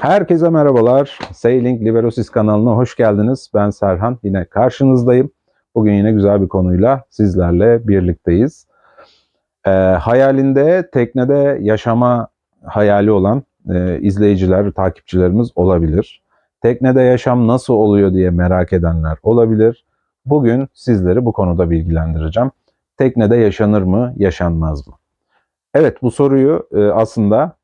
Herkese merhabalar. Sailing Liberosis kanalına hoş geldiniz. Ben Serhan. Yine karşınızdayım. Bugün yine güzel bir konuyla sizlerle birlikteyiz. Ee, hayalinde teknede yaşama hayali olan e, izleyiciler, takipçilerimiz olabilir. Teknede yaşam nasıl oluyor diye merak edenler olabilir. Bugün sizleri bu konuda bilgilendireceğim. Teknede yaşanır mı, yaşanmaz mı? Evet bu soruyu e, aslında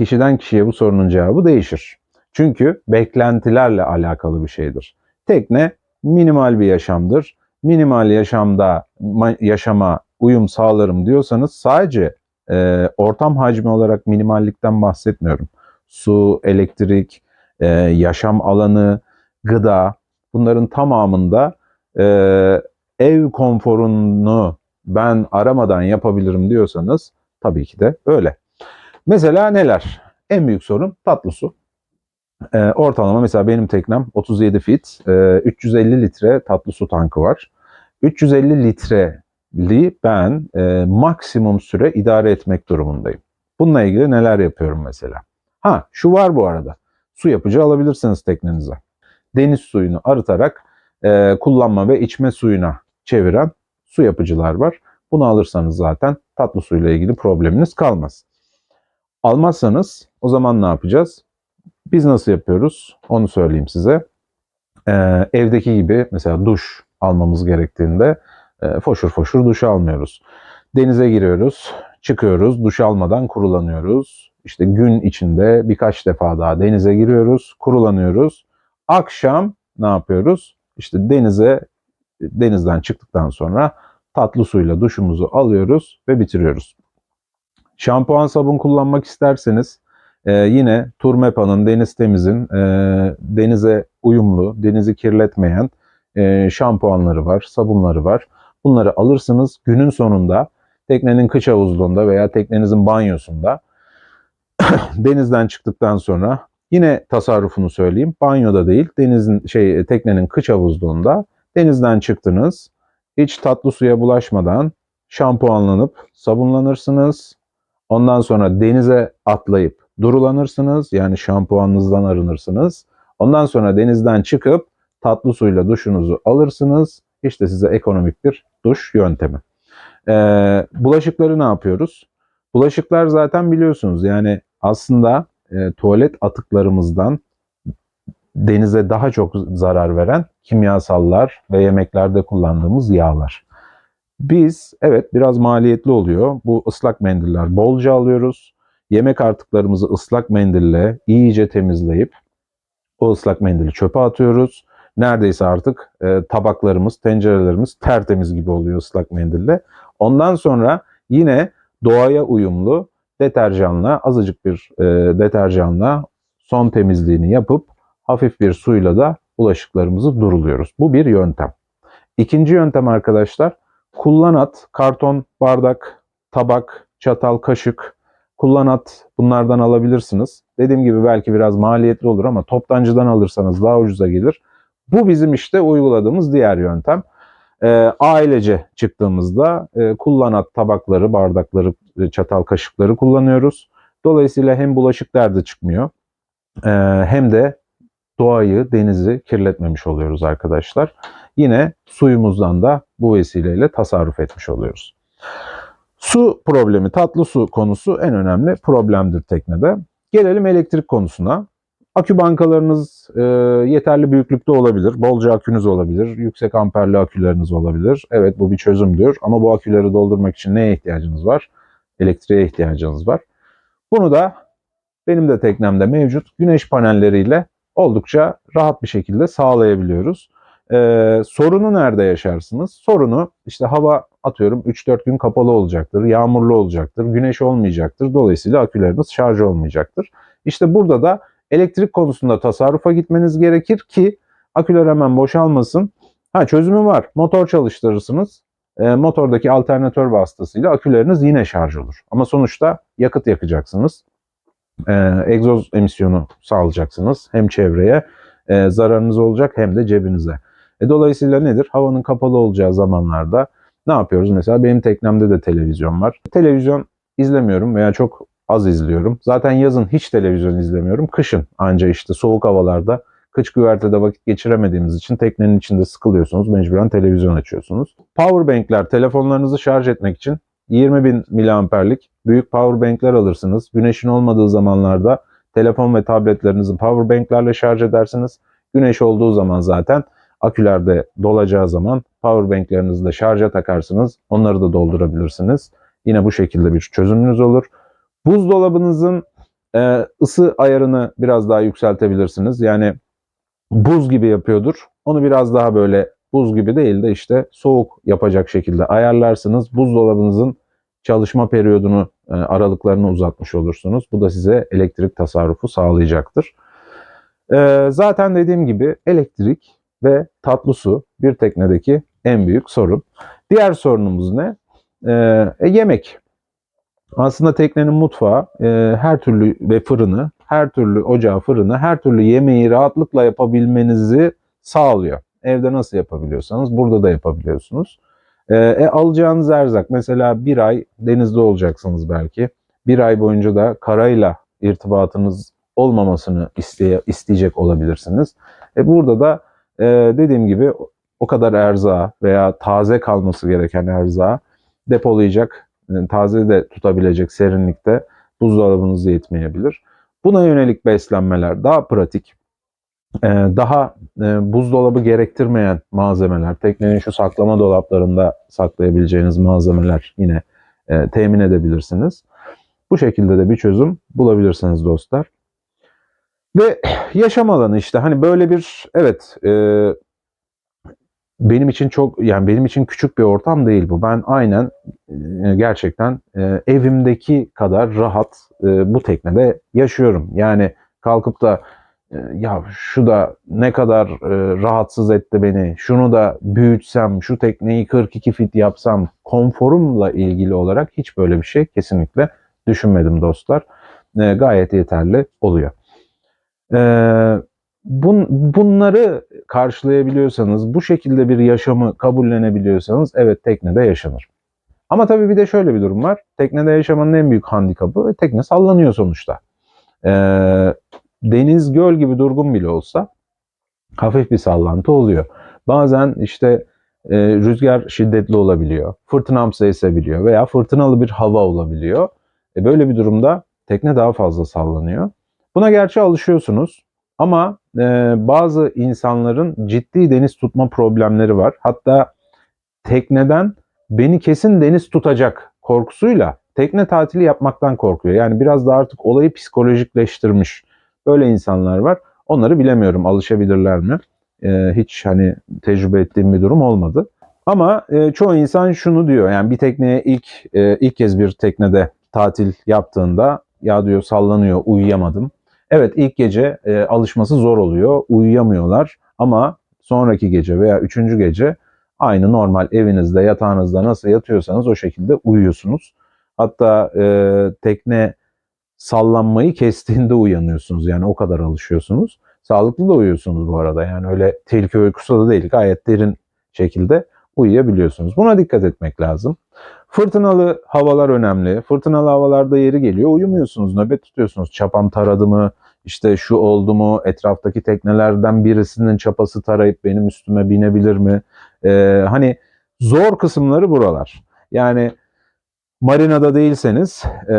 kişiden kişiye bu sorunun cevabı değişir. Çünkü beklentilerle alakalı bir şeydir. Tekne minimal bir yaşamdır. Minimal yaşamda ma- yaşama uyum sağlarım diyorsanız sadece e, ortam hacmi olarak minimallikten bahsetmiyorum. Su, elektrik, e, yaşam alanı, gıda bunların tamamında e, ev konforunu ben aramadan yapabilirim diyorsanız tabii ki de öyle. Mesela neler? En büyük sorun tatlı su. Ee, ortalama mesela benim teknem 37 fit, e, 350 litre tatlı su tankı var. 350 litreli ben e, maksimum süre idare etmek durumundayım. Bununla ilgili neler yapıyorum mesela? Ha şu var bu arada. Su yapıcı alabilirsiniz teknenize. Deniz suyunu arıtarak e, kullanma ve içme suyuna çeviren su yapıcılar var. Bunu alırsanız zaten tatlı suyla ilgili probleminiz kalmaz. Almazsanız o zaman ne yapacağız? Biz nasıl yapıyoruz? Onu söyleyeyim size. Ee, evdeki gibi mesela duş almamız gerektiğinde e, foşur foşur duş almıyoruz. Denize giriyoruz, çıkıyoruz, duş almadan kurulanıyoruz. İşte gün içinde birkaç defa daha denize giriyoruz, kurulanıyoruz. Akşam ne yapıyoruz? İşte denize denizden çıktıktan sonra tatlı suyla duşumuzu alıyoruz ve bitiriyoruz. Şampuan sabun kullanmak isterseniz e, yine Turmepa'nın Deniz Temiz'in e, denize uyumlu, denizi kirletmeyen e, şampuanları var, sabunları var. Bunları alırsınız günün sonunda teknenin kıç havuzluğunda veya teknenizin banyosunda denizden çıktıktan sonra yine tasarrufunu söyleyeyim. Banyoda değil, denizin şey teknenin kıç havuzluğunda denizden çıktınız. Hiç tatlı suya bulaşmadan şampuanlanıp sabunlanırsınız. Ondan sonra denize atlayıp durulanırsınız. Yani şampuanınızdan arınırsınız. Ondan sonra denizden çıkıp tatlı suyla duşunuzu alırsınız. İşte size ekonomik bir duş yöntemi. Ee, bulaşıkları ne yapıyoruz? Bulaşıklar zaten biliyorsunuz yani aslında e, tuvalet atıklarımızdan denize daha çok zarar veren kimyasallar ve yemeklerde kullandığımız yağlar. Biz evet biraz maliyetli oluyor. Bu ıslak mendiller bolca alıyoruz. Yemek artıklarımızı ıslak mendille iyice temizleyip o ıslak mendili çöpe atıyoruz. Neredeyse artık e, tabaklarımız, tencerelerimiz tertemiz gibi oluyor ıslak mendille. Ondan sonra yine doğaya uyumlu deterjanla, azıcık bir e, deterjanla son temizliğini yapıp hafif bir suyla da bulaşıklarımızı duruluyoruz. Bu bir yöntem. İkinci yöntem arkadaşlar kullanat, karton, bardak, tabak, çatal, kaşık, kullanat bunlardan alabilirsiniz. Dediğim gibi belki biraz maliyetli olur ama toptancıdan alırsanız daha ucuza gelir. Bu bizim işte uyguladığımız diğer yöntem. E, ailece çıktığımızda e, kullanat tabakları, bardakları, e, çatal, kaşıkları kullanıyoruz. Dolayısıyla hem bulaşık derdi çıkmıyor e, hem de doğayı, denizi kirletmemiş oluyoruz arkadaşlar. Yine suyumuzdan da bu vesileyle tasarruf etmiş oluyoruz. Su problemi, tatlı su konusu en önemli problemdir teknede. Gelelim elektrik konusuna. Akü bankalarınız e, yeterli büyüklükte olabilir. Bolca akünüz olabilir. Yüksek amperli aküleriniz olabilir. Evet bu bir çözümdür. Ama bu aküleri doldurmak için neye ihtiyacınız var? Elektriğe ihtiyacınız var. Bunu da benim de teknemde mevcut güneş panelleriyle oldukça rahat bir şekilde sağlayabiliyoruz. Ee, sorunu nerede yaşarsınız? Sorunu işte hava atıyorum 3-4 gün kapalı olacaktır, yağmurlu olacaktır, güneş olmayacaktır. Dolayısıyla aküleriniz şarj olmayacaktır. İşte burada da elektrik konusunda tasarrufa gitmeniz gerekir ki aküler hemen boşalmasın. Ha çözümü var. Motor çalıştırırsınız. E, motordaki alternatör vasıtasıyla aküleriniz yine şarj olur. Ama sonuçta yakıt yakacaksınız. E, egzoz emisyonu sağlayacaksınız. Hem çevreye e, zararınız olacak hem de cebinize. E, dolayısıyla nedir? Havanın kapalı olacağı zamanlarda ne yapıyoruz? Mesela benim teknemde de televizyon var. Televizyon izlemiyorum veya çok az izliyorum. Zaten yazın hiç televizyon izlemiyorum. Kışın anca işte soğuk havalarda kış güvertede vakit geçiremediğimiz için teknenin içinde sıkılıyorsunuz. Mecburen televizyon açıyorsunuz. Powerbankler telefonlarınızı şarj etmek için 20.000 miliamperlik büyük powerbankler alırsınız. Güneşin olmadığı zamanlarda telefon ve tabletlerinizi powerbanklerle şarj edersiniz. Güneş olduğu zaman zaten akülerde dolacağı zaman powerbanklerinizi de şarja takarsınız. Onları da doldurabilirsiniz. Yine bu şekilde bir çözümünüz olur. Buzdolabınızın e, ısı ayarını biraz daha yükseltebilirsiniz. Yani buz gibi yapıyordur. Onu biraz daha böyle buz gibi değil de işte soğuk yapacak şekilde ayarlarsınız. Buzdolabınızın çalışma periyodunu, e, aralıklarını uzatmış olursunuz. Bu da size elektrik tasarrufu sağlayacaktır. E, zaten dediğim gibi elektrik ve tatlı su bir teknedeki en büyük sorun. Diğer sorunumuz ne? E, e, yemek. Aslında teknenin mutfağı e, her türlü ve fırını, her türlü ocağı, fırını, her türlü yemeği rahatlıkla yapabilmenizi sağlıyor. Evde nasıl yapabiliyorsanız burada da yapabiliyorsunuz. E, e, alacağınız erzak mesela bir ay denizde olacaksınız belki. Bir ay boyunca da karayla irtibatınız olmamasını isteye, isteyecek olabilirsiniz. E, burada da e, dediğim gibi o kadar erzağı veya taze kalması gereken erzağı depolayacak, e, taze de tutabilecek serinlikte buzdolabınız yetmeyebilir. Buna yönelik beslenmeler daha pratik, daha e, buzdolabı gerektirmeyen malzemeler, teknenin şu saklama dolaplarında saklayabileceğiniz malzemeler yine e, temin edebilirsiniz. Bu şekilde de bir çözüm bulabilirsiniz dostlar. Ve yaşam alanı işte hani böyle bir evet benim için çok yani benim için küçük bir ortam değil bu. Ben aynen gerçekten evimdeki kadar rahat bu teknede yaşıyorum. Yani kalkıp da ya şu da ne kadar rahatsız etti beni. Şunu da büyütsem, şu tekneyi 42 fit yapsam konforumla ilgili olarak hiç böyle bir şey kesinlikle düşünmedim dostlar. Gayet yeterli oluyor. Bun, bunları karşılayabiliyorsanız, bu şekilde bir yaşamı kabullenebiliyorsanız evet teknede yaşanır. Ama tabii bir de şöyle bir durum var. Teknede yaşamanın en büyük handikapı tekne sallanıyor sonuçta. Ee, deniz göl gibi durgun bile olsa hafif bir sallantı oluyor. Bazen işte e, rüzgar şiddetli olabiliyor, fırtınamsı esebiliyor veya fırtınalı bir hava olabiliyor. E, böyle bir durumda tekne daha fazla sallanıyor. Buna gerçi alışıyorsunuz ama e, bazı insanların ciddi deniz tutma problemleri var. Hatta tekneden beni kesin deniz tutacak korkusuyla tekne tatili yapmaktan korkuyor. Yani biraz da artık olayı psikolojikleştirmiş. Böyle insanlar var. Onları bilemiyorum alışabilirler mi? E, hiç hani tecrübe ettiğim bir durum olmadı. Ama e, çoğu insan şunu diyor. Yani bir tekneye ilk e, ilk kez bir teknede tatil yaptığında ya diyor sallanıyor uyuyamadım Evet ilk gece e, alışması zor oluyor. Uyuyamıyorlar ama sonraki gece veya üçüncü gece aynı normal evinizde yatağınızda nasıl yatıyorsanız o şekilde uyuyorsunuz. Hatta e, tekne sallanmayı kestiğinde uyanıyorsunuz. Yani o kadar alışıyorsunuz. Sağlıklı da uyuyorsunuz bu arada. Yani öyle tehlike uykusu da değil. Gayet derin şekilde uyuyabiliyorsunuz. Buna dikkat etmek lazım. Fırtınalı havalar önemli. Fırtınalı havalarda yeri geliyor uyumuyorsunuz, nöbet tutuyorsunuz. Çapam taradı mı, işte şu oldu mu, etraftaki teknelerden birisinin çapası tarayıp benim üstüme binebilir mi? Ee, hani zor kısımları buralar. Yani marinada değilseniz, e,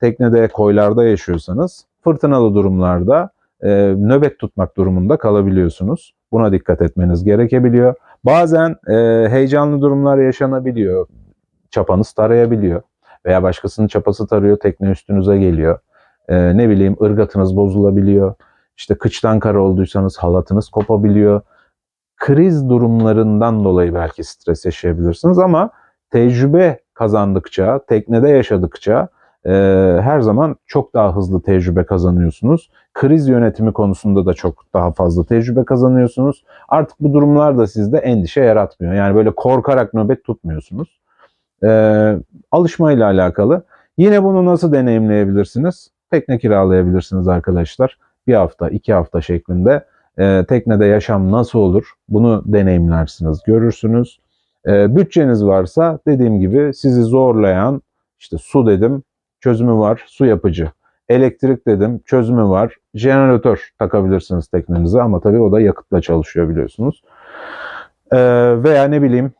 teknede, koylarda yaşıyorsanız fırtınalı durumlarda e, nöbet tutmak durumunda kalabiliyorsunuz. Buna dikkat etmeniz gerekebiliyor. Bazen e, heyecanlı durumlar yaşanabiliyor. Çapanız tarayabiliyor veya başkasının çapası tarıyor, tekne üstünüze geliyor. E, ne bileyim ırgatınız bozulabiliyor. İşte kıçtan kara olduysanız halatınız kopabiliyor. Kriz durumlarından dolayı belki stres yaşayabilirsiniz ama tecrübe kazandıkça, teknede yaşadıkça e, her zaman çok daha hızlı tecrübe kazanıyorsunuz. Kriz yönetimi konusunda da çok daha fazla tecrübe kazanıyorsunuz. Artık bu durumlar da sizde endişe yaratmıyor. Yani böyle korkarak nöbet tutmuyorsunuz. E, alışmayla alakalı. Yine bunu nasıl deneyimleyebilirsiniz? Tekne kiralayabilirsiniz arkadaşlar. Bir hafta, iki hafta şeklinde. E, teknede yaşam nasıl olur? Bunu deneyimlersiniz, görürsünüz. E, bütçeniz varsa dediğim gibi sizi zorlayan, işte su dedim, çözümü var. Su yapıcı. Elektrik dedim. Çözümü var. Jeneratör takabilirsiniz teknenize ama tabii o da yakıtla çalışıyor biliyorsunuz. Ee, veya ne bileyim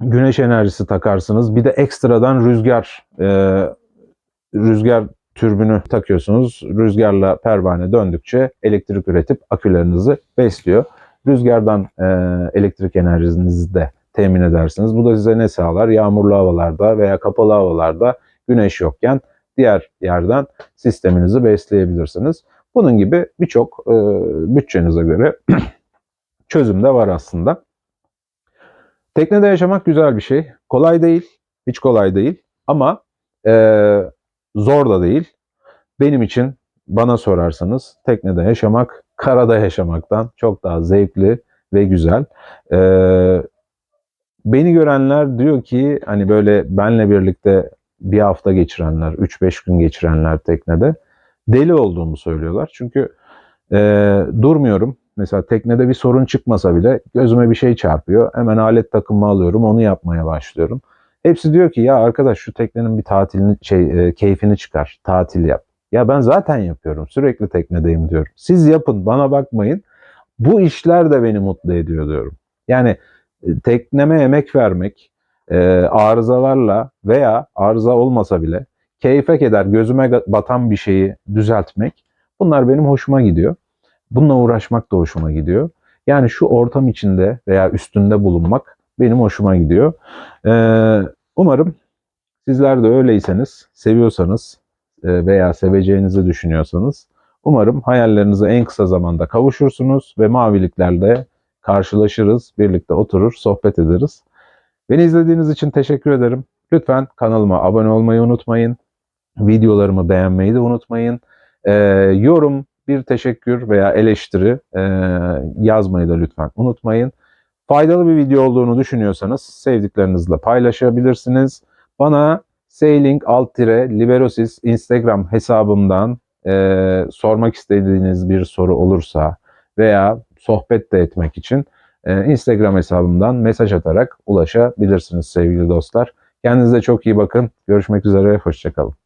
güneş enerjisi takarsınız. Bir de ekstradan rüzgar e, rüzgar türbünü takıyorsunuz. Rüzgarla pervane döndükçe elektrik üretip akülerinizi besliyor. Rüzgardan e, elektrik enerjinizi de temin edersiniz. Bu da size ne sağlar? Yağmurlu havalarda veya kapalı havalarda güneş yokken diğer yerden sisteminizi besleyebilirsiniz. Bunun gibi birçok e, bütçenize göre çözüm de var aslında. Teknede yaşamak güzel bir şey. Kolay değil, hiç kolay değil ama e, zor da değil. Benim için bana sorarsanız teknede yaşamak karada yaşamaktan çok daha zevkli ve güzel. Ee, beni görenler diyor ki hani böyle benle birlikte bir hafta geçirenler, 3-5 gün geçirenler teknede deli olduğumu söylüyorlar. Çünkü e, durmuyorum. Mesela teknede bir sorun çıkmasa bile gözüme bir şey çarpıyor. Hemen alet takımı alıyorum, onu yapmaya başlıyorum. Hepsi diyor ki ya arkadaş şu teknenin bir tatilini şey e, keyfini çıkar, tatil yap. Ya ben zaten yapıyorum. Sürekli teknedeyim diyorum. Siz yapın, bana bakmayın. Bu işler de beni mutlu ediyor diyorum. Yani e, tekneme emek vermek, e, arızalarla veya arıza olmasa bile keyfe keder, gözüme batan bir şeyi düzeltmek bunlar benim hoşuma gidiyor. Bununla uğraşmak da hoşuma gidiyor. Yani şu ortam içinde veya üstünde bulunmak benim hoşuma gidiyor. Ee, umarım sizler de öyleyseniz, seviyorsanız e, veya seveceğinizi düşünüyorsanız umarım hayallerinize en kısa zamanda kavuşursunuz ve maviliklerle karşılaşırız, birlikte oturur, sohbet ederiz. Beni izlediğiniz için teşekkür ederim. Lütfen kanalıma abone olmayı unutmayın. Videolarımı beğenmeyi de unutmayın. Ee, yorum, bir teşekkür veya eleştiri e, yazmayı da lütfen unutmayın. Faydalı bir video olduğunu düşünüyorsanız sevdiklerinizle paylaşabilirsiniz. Bana Sailing alt Liberosis Instagram hesabımdan e, sormak istediğiniz bir soru olursa veya sohbet de etmek için e, Instagram hesabımdan mesaj atarak ulaşabilirsiniz sevgili dostlar. Kendinize çok iyi bakın. Görüşmek üzere. Hoşçakalın.